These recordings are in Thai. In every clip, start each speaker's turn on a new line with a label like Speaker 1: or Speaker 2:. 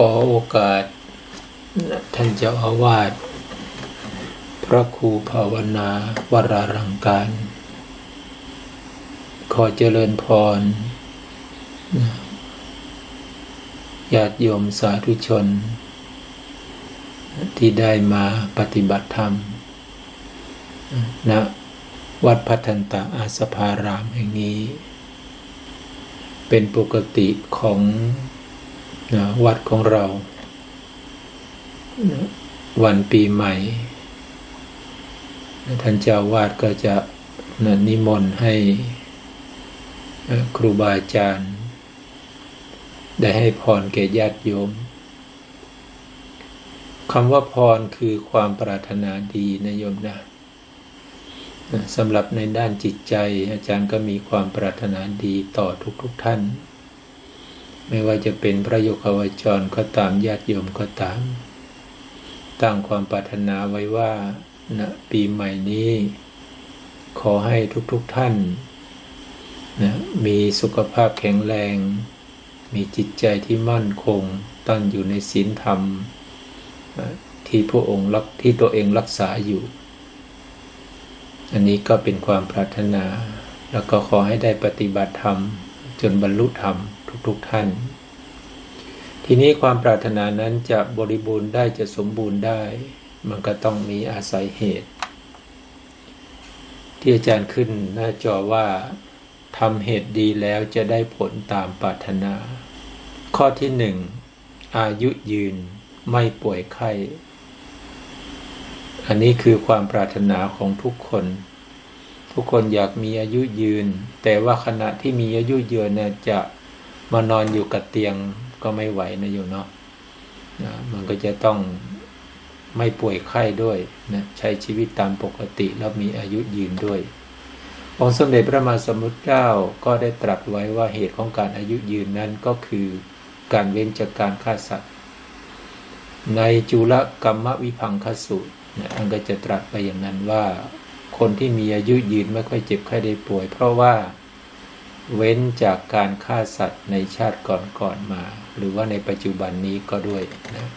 Speaker 1: ขอโอกาส ท่านเจ้าอาวาส พระครูภาวนาวรารังการ ขอเจริญพรญาติโยมสาธุชน ที่ได้มาปฏิบัติธรรมณวัดพัฒนตาอาสภารามแห่งนี้ เป็นปกติของ วัดของเราวันปีใหม่ท่านเจ้าวาดก็จะนิมนต์ให้ครูบาอาจารย์ ได้ให้พรแก่ญาติโยมคำว่าพรคือความปรารถนาดีนะโยมนะสำหรับในด้านจิตใจ อาจารย์ก็มีความปรารถนาดีต่อทุกๆทท่าน ไม่ว่าจะเป็นพระโยคาวจรก็ตามญาติโยมก็ตาม ตั้งความปรารถนาไว้ว่าณนะปีใหม่นี้ ขอให้ทุกๆทท่านนะมีสุขภาพแข็งแรง มีจิตใจที่มั่นคง ตั้งอยู่ในศีลธรรม ที่พระองค์รักที่ตัวเองรักษาอยู่ อันนี้ก็เป็นความปรารถนา แล้วก็ขอให้ได้ปฏิบัติธรรม จนบรรลุธรรม ทุกๆทท่าน ทีนี้ความปรารถนานั้นจะบริบูรณ์ได้จะสมบูรณ์ได้ มันก็ต้องมีอาศัยเหตุ ที่อาจารย์ขึ้นหน้าจอว่าทำเหตุดีแล้วจะได้ผลตามปรารถนา ข้อที่หนึ่งอายุยืนไม่ป่วยไข้ อันนี้คือความปรารถนาของทุกคน ทุกคนอยากมีอายุยืน แต่ว่าขณะที่มีอายุยืนเนี่ยจะ มานอนอยู่กับเตียงก็ไม่ไหวนะโยเนาะนะมันก็จะต้องไม่ป่วยไข้ด้วยนะใช้ชีวิตตามปกติแล้วมีอายุยืนด้วย องค์สมเด็จพระมหาสมุทรเจ้าก็ได้ตรัสไว้ว่าเหตุของการอายุยืนนั้นก็คือการเว้นจากการฆ่าสัตว์ ในจุลกรรมวิพังคสูตรท่านก็จะตรัสไปอย่างนั้นว่า คนที่มีอายุยืนไม่ค่อยเจ็บไข้ได้ป่วย เพราะว่า เว้นจากการฆ่าสัตว์ในชาติก่อนๆมา หรือว่าในปัจจุบันนี้ก็ด้วยนะ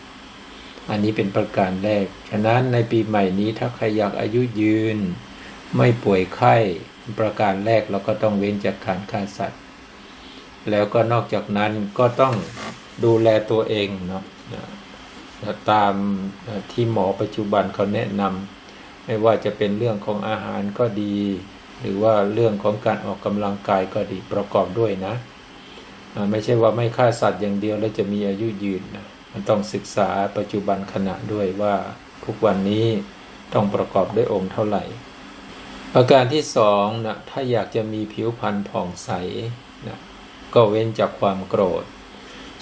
Speaker 1: อันนี้เป็นประการแรก ฉะนั้นในปีใหม่นี้ถ้าใครอยากอายุยืน ไม่ป่วยไข้ประการแรกเราก็ต้องเว้นจากการฆ่าสัตว์ แล้วก็นอกจากนั้นก็ต้องดูแลตัวเองเนาะตามที่หมอปัจจุบันเขาแนะนำไม่ว่าจะเป็นเรื่องของอาหารก็ดี หรือว่าเรื่องของการออกกำลังกายก็ดีประกอบด้วยนะ ไม่ใช่ว่าไม่ฆ่าสัตว์อย่างเดียวแล้วจะมีอายุยืนนะมันต้องศึกษาปัจจุบันขณะด้วยว่าทุกวันนี้ต้องประกอบด้วยองค์เท่าไหร่ ประการที่สองนะถ้าอยากจะมีผิวพรรณผ่องใสนะก็เว้นจากความโกรธ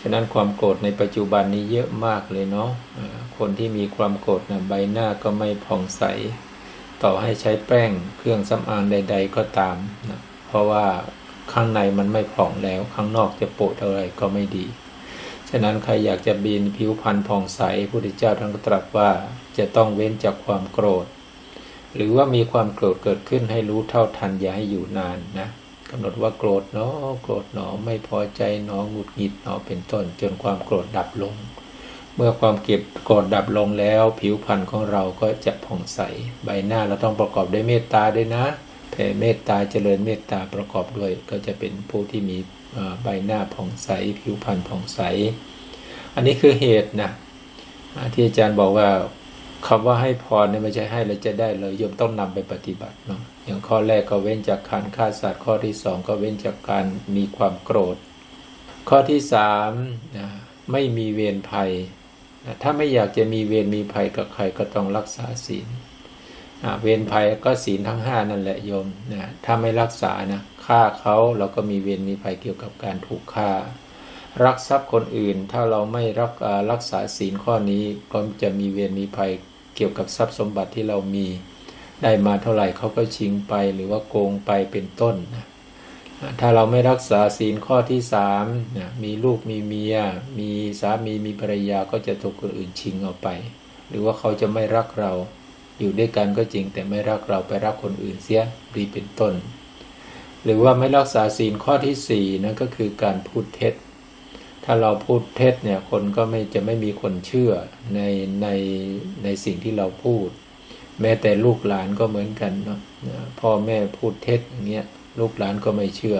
Speaker 1: ฉะนั้นความโกรธในปัจจุบันนี้เยอะมากเลยเนาะคนที่มีความโกรธนะใบหน้าก็ไม่ผ่องใส ต่อให้ใช้แป้งเครื่องสำอางใด ๆ ก็ตามนะเพราะว่าข้างในมันไม่ผ่องแล้ว ข้างนอกจะโปะเท่าไรก็ไม่ดี ฉะนั้นใครอยากจะบีนผิวพรรณผ่องใสพระพุทธเจ้าท่านก็ตรัสว่าจะต้องเว้นจากความโกรธ หรือว่ามีความโกรธเกิดขึ้นให้รู้เท่าทันอย่าให้อยู่นานนะกำหนดว่าโกรธเนาะโกรธหนอไม่พอใจหนอหงุดหงิดหนอเป็นต้น จนความโกรธดับลง เมื่อความเก็บโกรธดับลงแล้ว ผิวพรรณของเราก็จะผ่องใส ใบหน้าเราต้องประกอบด้วยเมตตาด้วยนะแผ่เมตตาเจริญเมตตาประกอบด้วย ก็จะเป็นผู้ที่มีใบหน้าผ่องใส ผิวพรรณผ่องใส อันนี้คือเหตุนะที่อาจารย์บอกว่าคำว่าให้พรเนี่ยไม่ใช่ให้แล้วจะได้เลยโยมต้องนำไปปฏิบัติเนาะอย่างข้อแรกก็เว้นจากการฆ่าสัตว์ข้อที่สองก็เว้นจากการมีความโกรธ ข้อที่สามไม่มีเวรภัย ถ้าไม่อยากจะมีเวรมีภัยกับใครก็ต้องรักษาศีลเวรภัยก็ศีลทั้งห้านั่นแหละโยมนะถ้าไม่รักษานะฆ่าเขาเราก็มีเวรมีภัยเกี่ยวกับการถูกฆ่า รักทรัพย์คนอื่น ถ้าเราไม่รักรักษาศีลข้อนี้ก็จะมีเวรมีภัยเกี่ยวกับทรัพย์สมบัติที่เรามี ได้มาเท่าไหร่เขาก็ชิงไปหรือว่าโกงไปเป็นต้นนะ ถ้าเราไม่รักษาศีลข้อที่สามมีลูกมีเมีย มีสามีมีภรรยาก็จะถูกคนอื่นชิงเอาไป หรือว่าเขาจะไม่รักเราอยู่ด้วยกันก็จริง แต่ไม่รักเราไปรักคนอื่นเสียดีเป็นต้น หรือว่าไม่รักษาศีลข้อที่สี่นั่นก็คือการพูดเท็จ ถ้าเราพูดเท็จเนี่ยคนก็ไม่จะไม่มีคนเชื่อในในในสิ่งที่เราพูด แม้แต่ลูกหลานก็เหมือนกันเนาะพ่อแม่พูดเท็จอย่างเงี้ย ลูกหลานก็ไม่เชื่อ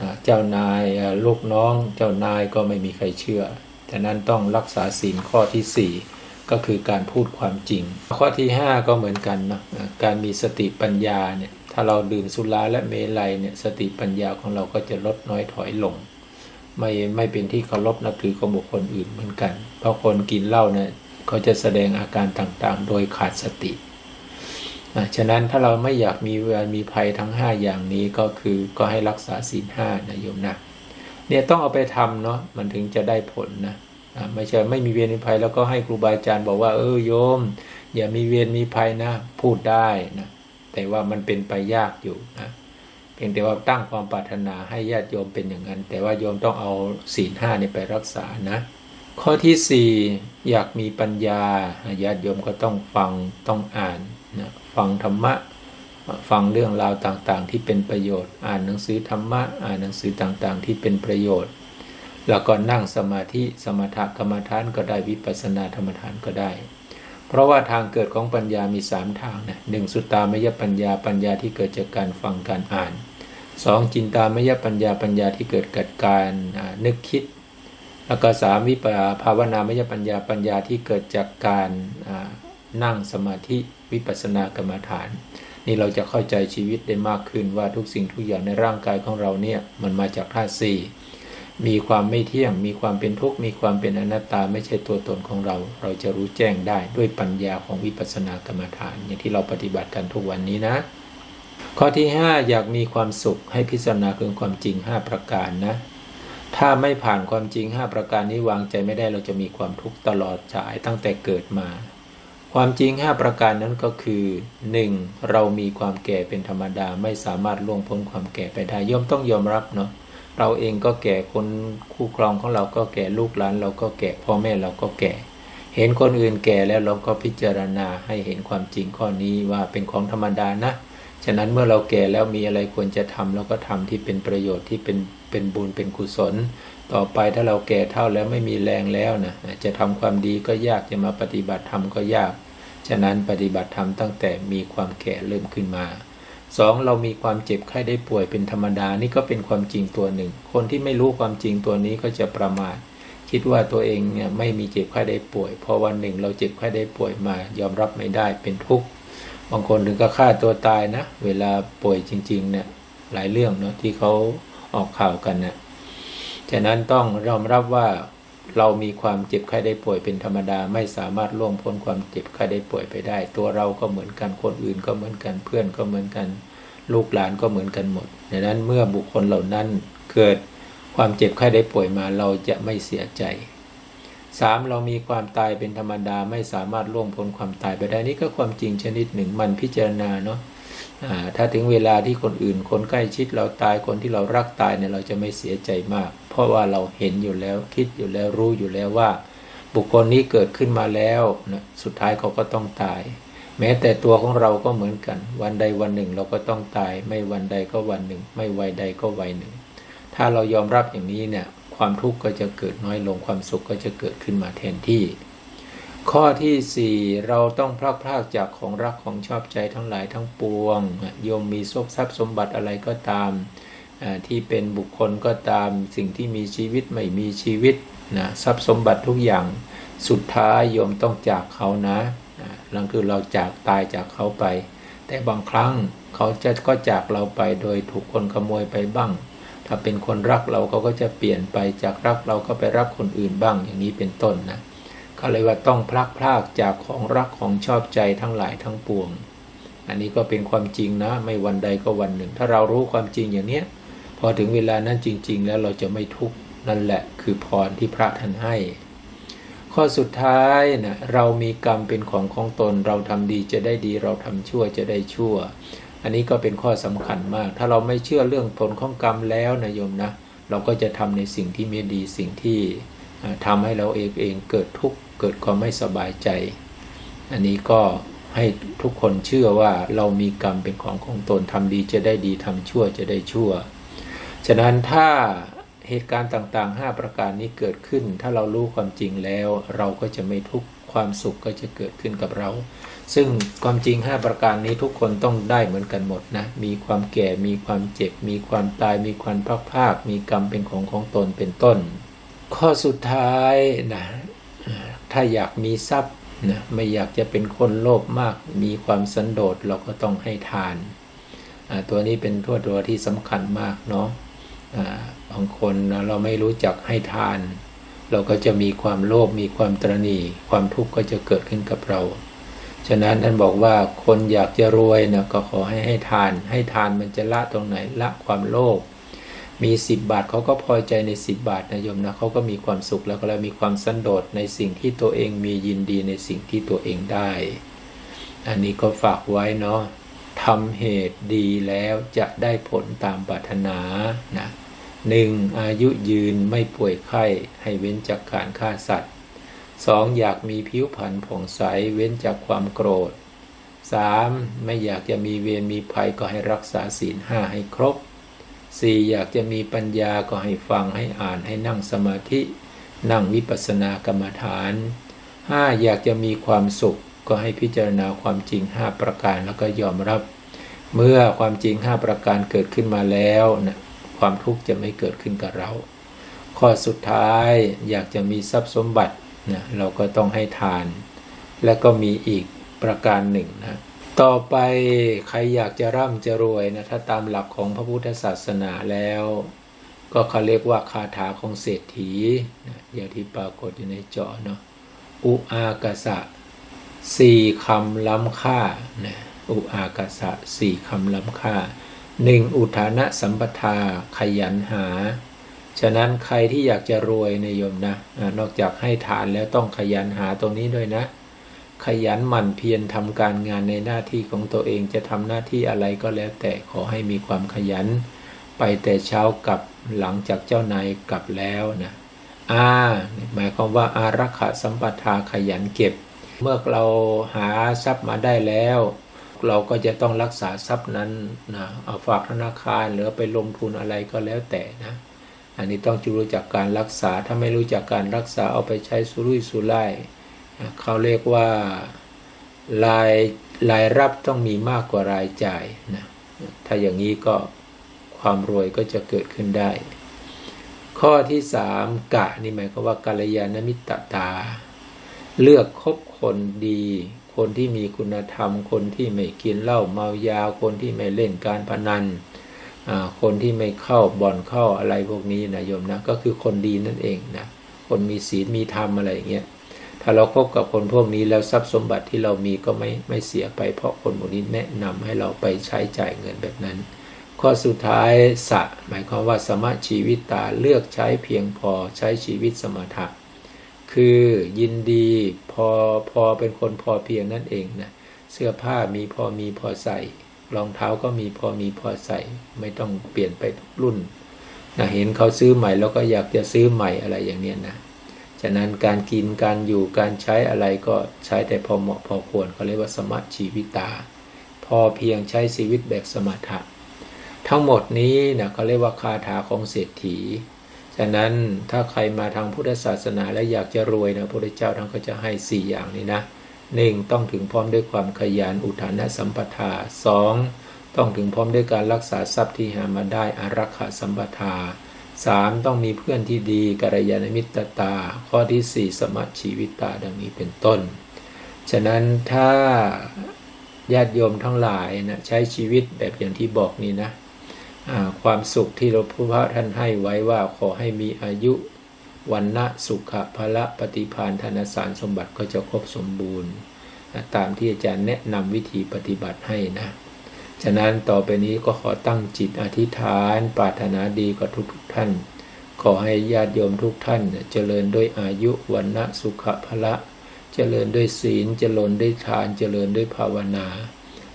Speaker 1: นะเจ้านายลูกน้อง เจ้านายก็ไม่มีใครเชื่อฉะนั้นต้องรักษาศีลข้อที่สี่ก็คือการพูดความจริง ข้อที่ห้าก็เหมือนกันนะการมีสติปัญญาเนี่ยถ้าเราดื่มสุราและเมลัยเนี่ยสติปัญญาของเราก็จะลดน้อยถอยลง ไม่ไม่เป็นที่เคารพนับถือของบุคคลอื่นเหมือนกัน เพราะคนกินเหล้าเนี่ยเขาจะแสดงอาการต่างๆ โดยขาดสติ ฉะนั้นถ้าเราไม่อยากมีเวรมีภัยทั้ง 5 อย่างนี้ก็คือก็ให้รักษาศีลห้านะโยมนะเนี่ยต้องเอาไปทำเนาะมันถึงจะได้ผลนะไม่ใช่ไม่มีเวรมีภัยแล้วก็ให้ครูบาอาจารย์บอกว่าเออโยม อย่ามีเวรมีภัยนะ พูดได้นะแต่ว่ามันเป็นไปยากอยู่นะเพียงแต่ว่าตั้งความปรารถนาให้ญาติโยมเป็นอย่างนั้น แต่ว่าโยมต้องเอาศีลห้านี่ไปรักษานะข้อที่สี่อยากมีปัญญาญาติโยมก็ต้องฟังต้องอ่าน ฟังธรรมะ ฟังเรื่องราวต่างๆ ที่เป็นประโยชน์ อ่านหนังสือธรรมะ อ่านหนังสือต่างๆ ที่เป็นประโยชน์ แล้วก็นั่งสมาธิสมถกรรมฐานก็ได้วิปัสสนาธรรมฐานก็ได้ เพราะว่าทางเกิดของปัญญามีสามทางนะหนึ่งสุตตามยปัญญาปัญญาที่เกิดจากการฟังการอ่านสองจินตามยปัญญาปัญญาที่เกิดจากการนึกคิด แล้วก็สามวิปภาวนามยปัญญาปัญญาที่เกิดจากการ นั่งสมาธิวิปัสสนากรรมฐาน นี่เราจะเข้าใจชีวิตได้มากขึ้นว่าทุกสิ่งทุกอย่างในร่างกายของเราเนี่ยมันมาจากธาตุสี่มีความไม่เที่ยง มีความเป็นทุกข์ มีความเป็นอนัตตาไม่ใช่ตัวตนของเรา เราจะรู้แจ้งได้ด้วยปัญญาของวิปัสสนากรรมฐาน อย่างที่เราปฏิบัติกันทุกวันนี้นะ ข้อที่ 5 อยากมีความสุขให้พิจารณาคือความจริง 5 ประการนะ ถ้าไม่ผ่านความจริง 5 ประการนี้วางใจไม่ได้เราจะมีความทุกข์ตลอดสายตั้งแต่เกิดมา ความจริง 5 ประการนั้นก็คือ 1. เรามีความแก่เป็นธรรมดาไม่สามารถล่วงพ้นความแก่ไปได้ย่อมต้องยอมรับเนาะเราเองก็แก่คนคู่ครองของเราก็แก่ลูกหลานเราก็แก่พ่อแม่เราก็แก่ เห็นคนอื่นแก่แล้วเราก็พิจารณาให้เห็นความจริงข้อนี้ว่าเป็นของธรรมดานะ ฉะนั้นเมื่อเราแก่แล้วมีอะไรควรจะทำเราก็ทำที่เป็นประโยชน์ที่เป็นเป็นบุญเป็นกุศล ต่อไปถ้าเราแก่เท่าแล้วไม่มีแรงแล้วนะจะทำความดีก็ยากจะมาปฏิบัติธรรมก็ยาก ฉะนั้นปฏิบัติธรรมตั้งแต่มีความแก่เริ่มขึ้นมาสองเรามีความเจ็บไข้ได้ป่วยเป็นธรรมดานี่ก็เป็นความจริงตัวหนึ่ง คนที่ไม่รู้ความจริงตัวนี้ก็จะประมาทคิดว่าตัวเองเนี่ยไม่มีเจ็บไข้ได้ป่วย พอวันหนึ่งเราเจ็บไข้ได้ป่วยมายอมรับไม่ได้เป็นทุกข์บางคนถึงก็ฆ่าตัวตายนะ เวลาป่วยจริงๆเนี่ยหลายเรื่องเนาะที่เขาออกข่าวกันเนะ ฉะนั้นต้องยอมรับว่าเรามีความเจ็บไข้ได้ป่วยเป็นธรรมดา ไม่สามารถล่วงพ้นความเจ็บไข้ได้ป่วยไปได้ ตัวเราก็เหมือนกันคนอื่นก็เหมือนกันเพื่อนก็เหมือนกัน ลูกหลานก็เหมือนกันหมดดังนั้นเมื่อบุคคลเหล่านั้นเกิดความเจ็บไข้ได้ป่วยมาเราจะไม่เสียใจสามเรามีความตายเป็นธรรมดาไม่สามารถล่วงพ้นความตายไปได้นี่ก็ความจริงชนิดหนึ่งมันพิจารณาเนาะ ถ้าถึงเวลาที่คนอื่น คนใกล้ชิดเราตายคนที่เรารักตายเนี่ยเราจะไม่เสียใจมาก เพราะว่าเราเห็นอยู่แล้วคิดอยู่แล้วรู้อยู่แล้วว่า บุคคลนี้เกิดขึ้นมาแล้วนะสุดท้ายเขาก็ต้องตาย แม้แต่ตัวของเราก็เหมือนกัน วันใดวันหนึ่งเราก็ต้องตาย ไม่วันใดก็วันหนึ่ง ไม่วัยใดก็วัยหนึ่ง ถ้าเรายอมรับอย่างนี้เนี่ยความทุกข์ก็จะเกิดน้อยลงความสุขก็จะเกิดขึ้นมาแทนที่ ข้อที่สี่เราต้องพลากพลากจากของรักของชอบใจทั้งหลายทั้งปวงโยมมีทรัพย์ทรัพย์สมบัติอะไรก็ตามที่เป็นบุคคลก็ตามสิ่งที่มีชีวิตไม่มีชีวิตนะทรัพย์สมบัติทุกอย่างสุดท้ายโยมต้องจากเขานะนั่นคือเราจากตายจากเขาไป แต่บางครั้งเขาจะก็จากเราไปโดยถูกคนขโมยไปบ้าง ถ้าเป็นคนรักเราเขาก็จะเปลี่ยนไปจากรักเราก็ไปรักคนอื่นบ้างอย่างนี้เป็นต้นนะ ก็เลยว่าต้องพลักพลากจากของรักของชอบใจทั้งหลายทั้งปวง อันนี้ก็เป็นความจริงนะ ไม่วันใดก็วันหนึ่ง ถ้าเรารู้ความจริงอย่างเนี้ย พอถึงเวลานั้นจริง ๆ แล้วเราจะไม่ทุกข์นั่นแหละ คือพรที่พระท่านให้ ข้อสุดท้ายนะเรามีกรรมเป็นของของตน เราทำดีจะได้ดี เราทำชั่วจะได้ชั่ว อันนี้ก็เป็นข้อสำคัญมาก ถ้าเราไม่เชื่อเรื่องผลของกรรมแล้วนะโยมนะ เราก็จะทำในสิ่งที่ไม่ดีสิ่งที่ ทำให้เราเองเองเกิดทุกข์เกิดความไม่สบายใจ อันนี้ก็ให้ทุกคนเชื่อว่าเรามีกรรมเป็นของของตนทำดีจะได้ดีทำชั่วจะได้ชั่ว ฉะนั้นถ้าเหตุการณ์ต่างๆ 5 ประการนี้เกิดขึ้น ถ้าเรารู้ความจริงแล้ว เราก็จะไม่ทุกข์ความสุขก็จะเกิดขึ้นกับเรา ซึ่งความจริง 5 ประการนี้ทุกคนต้องได้เหมือนกันหมดนะ มีความแก่ มีความเจ็บ มีความตาย มีความพักภาค มีกรรมเป็นของของตนเป็นต้น ข้อสุดท้ายนะถ้าอยากมีทรัพย์นะไม่อยากจะเป็นคนโลภมาก มีความสันโดษเราก็ต้องให้ทาน ตัวนี้เป็นทั่วตัวที่สำคัญมากเนาะบางคนเราไม่รู้จักให้ทาน เราก็จะมีความโลภมีความตรณีความทุกข์ก็จะเกิดขึ้นกับเรา ฉะนั้นท่านบอกว่าคนอยากจะรวยนะก็ขอให้ให้ทาน ให้ทานมันจะละตรงไหนละความโลภ มีสิบบาทเขาก็พอใจในสิบบาทนะโยมนะเขาก็มีความสุขแล้วก็แล้วมีความสันโดษในสิ่งที่ตัวเองมียินดีในสิ่งที่ตัวเองได้ อันนี้ก็ฝากไว้เนาะทำเหตุดีแล้วจะได้ผลตามปรารถนานะหนึ่งอายุยืนไม่ป่วยไข้ให้เว้นจากการฆ่าสัตว์สองอยากมีผิวพรรณผ่องใสเว้นจากความโกรธสามไม่อยากจะมีเวรมีภัยก็ให้รักษาศีลห้าให้ครบ สี่อยากจะมีปัญญาก็ให้ฟังให้อ่านให้นั่งสมาธิ นั่งวิปัสสนากรรมฐานห้าอยากจะมีความสุข ก็ให้พิจารณาความจริงห้าประการแล้วก็ยอมรับ เมื่อความจริงห้าประการเกิดขึ้นมาแล้วนะความทุกข์จะไม่เกิดขึ้นกับเรา ข้อสุดท้ายอยากจะมีทรัพย์สมบัตินะเราก็ต้องให้ทาน และก็มีอีกประการหนึ่งนะ ต่อไปใครอยากจะร่ำจะรวยนะถ้าตามหลักของพระพุทธศาสนาแล้ว ก็เขาเรียกว่าคาถาของเศรษฐีนะอย่างที่ปรากฏอยู่ในจอเนาะอุอากาสะสี่คำล้ำค่านะอุอากาสะสี่คำล้ำค่าหนึ่งอุทานะสัมปทาขยันหา ฉะนั้นใครที่อยากจะรวยในโยมนะ นอกจากให้ทานแล้วต้องขยันหาตรงนี้ด้วยนะ ขยันหมั่นเพียรทำการงานในหน้าที่ของตัวเองจะทำหน้าที่อะไรก็แล้วแต่ขอให้มีความขยัน ไปแต่เช้ากับหลังจากเจ้านายกลับแล้วนะอาหมายความว่าอารักขาสัมปทาขยันเก็บ เมื่อเราหาทรัพย์มาได้แล้ว เราก็จะต้องรักษาทรัพย์นั้นนะเอาฝากธนาคารหรือไปลงทุนอะไรก็แล้วแต่นะ อันนี้ต้องรู้จักการรักษาถ้าไม่รู้จักการรักษาเอาไปใช้สุรุ่ยสุร่าย เขาเรียกว่ารายรายรับต้องมีมากกว่ารายจ่ายนะถ้าอย่างนี้ก็ความรวยก็จะเกิดขึ้นได้ ข้อที่สามกะนี่หมายความว่ากัลยาณมิตรตา เลือกคบคนดี คนที่มีคุณธรรม คนที่ไม่กินเหล้าเมายา คนที่ไม่เล่นการพนันคนที่ไม่เข้าบ่อนเข้าอะไรพวกนี้นะโยมนะ ก็คือคนดีนั่นเองนะ คนมีศีลมีธรรมอะไรอย่างเงี้ย ถ้าเราคบกับคนพวกนี้แล้วทรัพย์สมบัติที่เรามีก็ไม่ไม่เสียไป เพราะคนพวกนี้แนะนำให้เราไปใช้จ่ายเงินแบบนั้น ข้อสุดท้ายสะ หมายความว่าสมะชีวิตตาเลือกใช้เพียงพอใช้ชีวิตสมถะ คือยินดีพอพอเป็นคนพอเพียงนั่นเองนะเสื้อผ้ามีพอมีพอใส่รองเท้าก็มีพอมีพอใส่ ไม่ต้องเปลี่ยนไปทุกรุ่นนะเห็นเขาซื้อใหม่แล้วก็อยากจะซื้อใหม่อะไรอย่างเนี้ยนะ ฉะนั้นการกินการอยู่การใช้อะไรก็ใช้แต่พอเหมาะพอควรเขาเรียกว่าสมัชีวิตา พอเพียงใช้ชีวิตแบบสมถะทั้งหมดนี้นะเขาเรียกว่าคาถาของเศรษฐี ฉะนั้นถ้าใครมาทางพุทธศาสนาและอยากจะรวยนะพระพุทธเจ้าท่านก็จะให้ 4 อย่างนี้นะหนึ่งต้องถึงพร้อมด้วยความขยันอุทานะสัมปทาสองต้องถึงพร้อมด้วยการรักษาทรัพย์ที่หามาได้อารักขาสัมปทา สามต้องมีเพื่อนที่ดีกัลยาณมิตรตา ข้อที่สี่สมัชีวิตตาดังนี้เป็นต้น ฉะนั้นถ้าญาติโยมทั้งหลายนะใช้ชีวิตแบบอย่างที่บอกนี้นะความสุขที่เราพระท่านให้ไว้ว่าขอให้มีอายุวันนะสุขะพละปฏิพานธนสารสมบัติก็จะครบสมบูรณ์ ตามที่อาจารย์แนะนำวิธีปฏิบัติให้นะ ฉะนั้นต่อไปนี้ก็ขอตั้งจิตอธิษฐานปรารถนาดีกับทุกทุกท่าน ขอให้ญาติโยมทุกท่าน เจริญด้วยอายุวันนะสุขะละ เจริญด้วยศีล เจริญด้วยทาน เจริญด้วยภาวนา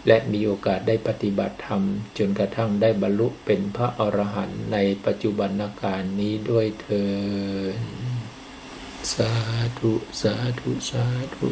Speaker 1: และมีโอกาสได้ปฏิบัติธรรม จนกระทั่งได้บรรลุเป็นพระอรหันต์ในปัจจุบันการนี้ด้วยเถิดสาธุ สาธุ สาธุ